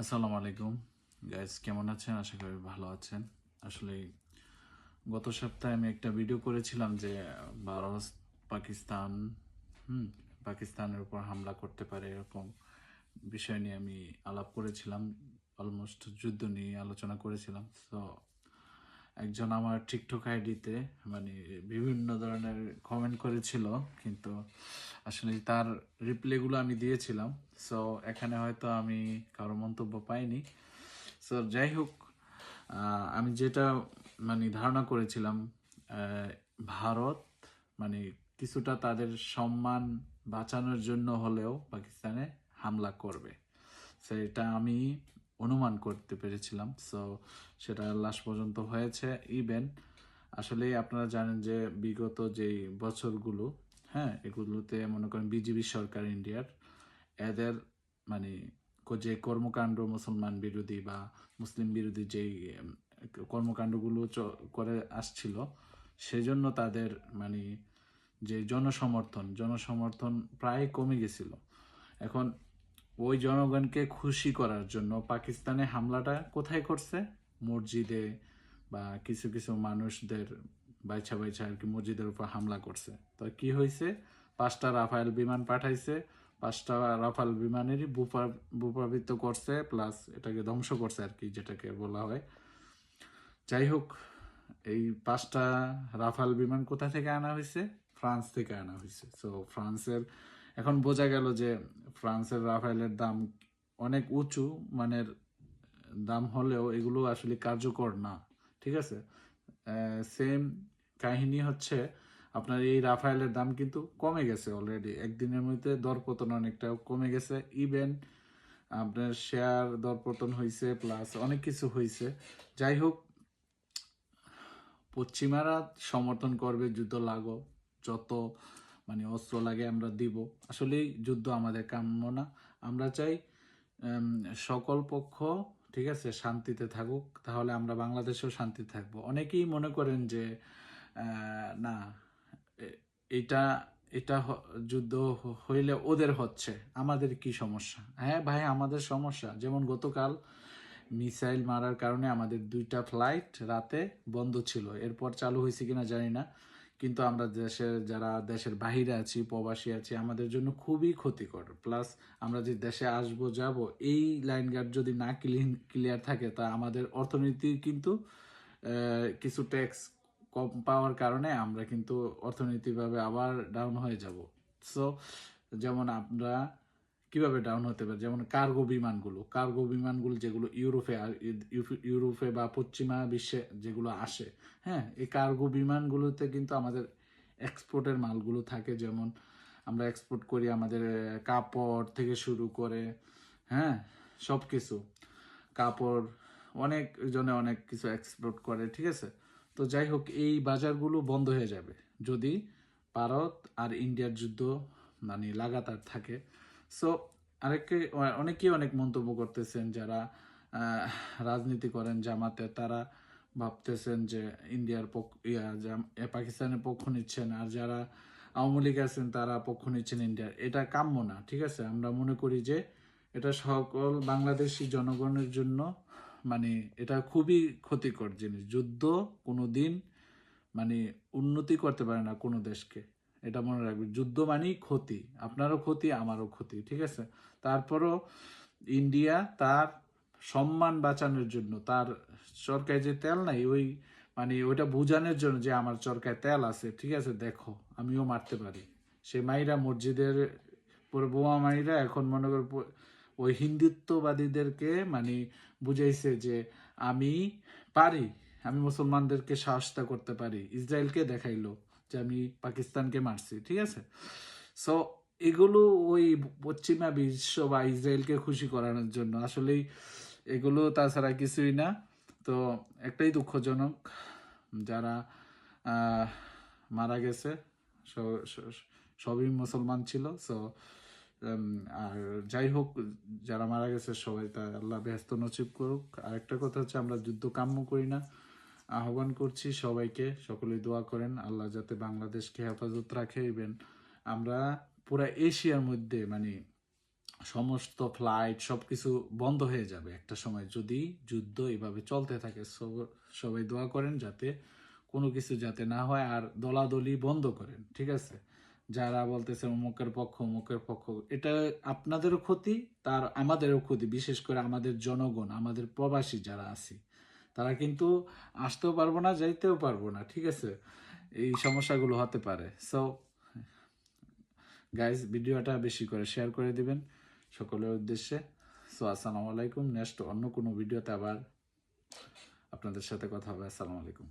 আসসালামু আলাইকুম। গাইস কেমন আছেন? আশা করি ভালো আছেন। আসলে গত সপ্তাহে আমি একটা ভিডিও করেছিলাম যে, ভারত, পাকিস্তান, হুম, পাকিস্তানের উপর হামলা করতে পারে এরকম বিষয় নিয়ে আমি আলাপ করেছিলাম। অলমোস্ট যুদ্ধ নিয়ে আলোচনা করেছিলাম। তো একজন আমার টিকটক আইডিতে মানে বিভিন্ন ধরনের কমেন্ট করেছিল, কিন্তু আসলে তার রিপ্লাইগুলো আমি দিয়েছিলাম। সো এখানে হয়তো আমি কারও মন্তব্য পাইনি। সো যাই হোক আমি যেটা মানে ধারণা করেছিলাম ভারত মানে কিছুটা তাদের সম্মান বাঁচানোর জন্য হলেও পাকিস্তানে হামলা করবে। সেটা আমি অনুমান করতে পেরেছিলাম। সো সেটা লাস্ট পর্যন্ত হয়েছে। ইভেন আসলে আপনারা জানেন যে বিগত যেই বছরগুলো হ্যাঁ এগুলোতে মনে করেন বিজেপি সরকার ইন্ডিয়ার, এদের মানে যে কর্মকাণ্ড মুসলমান বিরোধী বা মুসলিম বিরোধী যেই কর্মকাণ্ডগুলো করে আসছিল, সেজন্য তাদের মানে যে জনসমর্থন জনসমর্থন প্রায় কমে গেছিল। এখন ওই জনগণকে খুশি করার জন্য পাকিস্তানে হামলাটা কোথায় করছে? মসজিদে বা কিছু কিছু মানুষদের বাইছা বাইছা আর কি মসজিদের উপর হামলা করছে। তো কি হয়েছে? পাঁচটা রাফায়েল বিমান পাঠাইছে, পাঁচটা রাফাল বিমানেরই বুপা বুপাবৃত্ত করছে, প্লাস এটাকে ধ্বংস করছে আর কি, যেটাকে বলা হয়। যাই হোক, এই পাঁচটা রাফাল বিমান কোথা থেকে আনা হয়েছে? ফ্রান্স থেকে আনা হয়েছে। সো ফ্রান্সের এখন বোঝা গেল যে ফ্রান্সের রাফায়েলের দাম অনেক উঁচু, মানের দাম হলেও এগুলো আসলে কার্যকর না, ঠিক আছে? সেম কাহিনী হচ্ছে আপনার এই রাফায়েলের দাম কিন্তু কমে গেছে অলরেডি একদিনের মধ্যে দরপতন অনেকটা কমে গেছে। ইভেন আপনার শেয়ার দরপতন হয়েছে প্লাস অনেক কিছু হয়েছে যাই হোক, পশ্চিমারা সমর্থন করবে যুদ্ধ লাগো যত মানে অস্ত্র লাগে আমরা দিব। আসলেই যুদ্ধ আমাদের কাম্য না। আমরা চাই সকল পক্ষ, ঠিক আছে, শান্তিতে থাকুক, তাহলে আমরা বাংলাদেশেও শান্তি থাকব। অনেকেই মনে করেন যে না এটা এটা যুদ্ধ হইলে ওদের হচ্ছে, আমাদের কি সমস্যা? হ্যাঁ ভাই, আমাদের সমস্যা। যেমন গতকাল মিসাইল মারার কারণে আমাদের দুইটা ফ্লাইট রাতে বন্ধ ছিল। এরপর চালু হয়েছে কিনা জানি না। কিন্তু আমরা দেশের, যারা দেশের বাহিরে আছি, প্রবাসী আছি, আমাদের জন্য খুবই ক্ষতিকর। প্লাস আমরা যে দেশে আসব, যাব, এই লাইন গার্ড যদি না ক্লিন ক্লিয়ার থাকে, তা আমাদের অর্থনীতি কিন্তু কিছু ট্যাক্স কম পাওয়ার কারণে আমরা কিন্তু অর্থনৈতিকভাবে আবার ডাউন হয়ে যাব। সো যেমন আমরা কীভাবে ডাউন হতে পারে? যেমন কার্গো বিমানগুলো কার্গো বিমানগুলো যেগুলো ইউরোপে ইউরোপে বা পশ্চিমা বিশ্বে যেগুলো আসে হ্যাঁ এই কার্গো বিমানগুলোতে কিন্তু আমাদের এক্সপোর্টের মালগুলো থাকে। যেমন আমরা এক্সপোর্ট করি আমাদের কাপড় থেকে শুরু করে হ্যাঁ সব কিছু কাপড় অনেক জনে অনেক কিছু এক্সপোর্ট করে, ঠিক আছে? তো যাই হোক, এই বাজারগুলো বন্ধ হয়ে যাবে। যদি ভারত আর ইন্ডিয়ার যুদ্ধ মানে লাগাতার থাকে সো আরেককে অনেকেই অনেক মন্তব্য করতেছেন যারা রাজনীতি করেন জামাতে তারা ভাবতেছেন যে ইন্ডিয়ার পক্ষ ইয়া, পাকিস্তানের পক্ষ নিচ্ছেন আর যারা আওয়ামী লীগ আছেন তারা পক্ষ নিচ্ছেন ইন্ডিয়ার। এটা কাম্য না ঠিক আছে? আমরা মনে করি যে এটা সকল বাংলাদেশি জনগণের জন্য মানে এটা খুবই ক্ষতিকর জিনিস। যুদ্ধ কোনো দিন মানে উন্নতি করতে পারে না কোনো দেশকে। এটা মনে রাখবে যুদ্ধ মানেই ক্ষতি। আপনারও ক্ষতি, আমারও ক্ষতি, ঠিক আছে? তারপরও ইন্ডিয়া তার সম্মান বাঁচানোর জন্য, তার চরকায় যে তেল নাই, ওই মানে ওইটা বোঝানোর জন্য যে আমার চরকায় তেল আছে, ঠিক আছে? দেখো, আমিও মারতে পারি। সে মাইরা মসজিদের বোমা মাইরা এখন মনে কর ওই হিন্দুত্ববাদীদেরকে মানে বুঝাইছে যে আমি পারি, আমি মুসলমানদেরকে সাহসতা করতে পারি। ইসরায়েলকে দেখাইলো। যে আমি পাকিস্তানকে মারছি, ঠিক আছে? সো এগুলো ওই পশ্চিমা বিশ্ব বা ইসরায়েলকে খুশি করানোর জন্য। আসলেই এগুলো তাছাড়া কিছুই না। তো একটাই দুঃখজনক, যারা মারা গেছে সবই মুসলমান ছিল। সো আর যাই হোক, যারা মারা গেছে সবাই তা আল্লাহ ব্যস্ত নচিব করুক। আর একটা কথা হচ্ছে আমরা যুদ্ধ কাম্য করি না। আহ্বান করছি সবাইকে, সকলে দোয়া করেন, আল্লাহ যাতে বাংলাদেশকে হেফাজত রাখে। ইভেন আমরা পুরা এশিয়ার মধ্যে মানে সমস্ত ফ্লাইট সব কিছু বন্ধ হয়ে যাবে একটা সময়। যদি যুদ্ধ এভাবে চলতে থাকে সব- সবাই দোয়া করেন যাতে কোনো কিছু যাতে না হয় আর দলাদলি বন্ধ করেন, ঠিক আছে? যারা বলতেছে অমুকের পক্ষ অমুকের পক্ষ, এটা আপনাদেরও ক্ষতি, তার আমাদেরও ক্ষতি, বিশেষ করে আমাদের জনগণ, আমাদের প্রবাসী যারা আছি। তারা কিন্তু আসতেও পারব না, যাইতেও পারব না, ঠিক আছে? এই সমস্যাগুলো হতে পারে। সো গাইজ ভিডিওটা বেশি করে শেয়ার করে দিবেন সকলের উদ্দেশ্যে। সো আসসালামু আলাইকুম। নেক্সট অন্য কোনো ভিডিওতে আবার আপনাদের সাথে কথা হবে। আসসালামু আলাইকুম।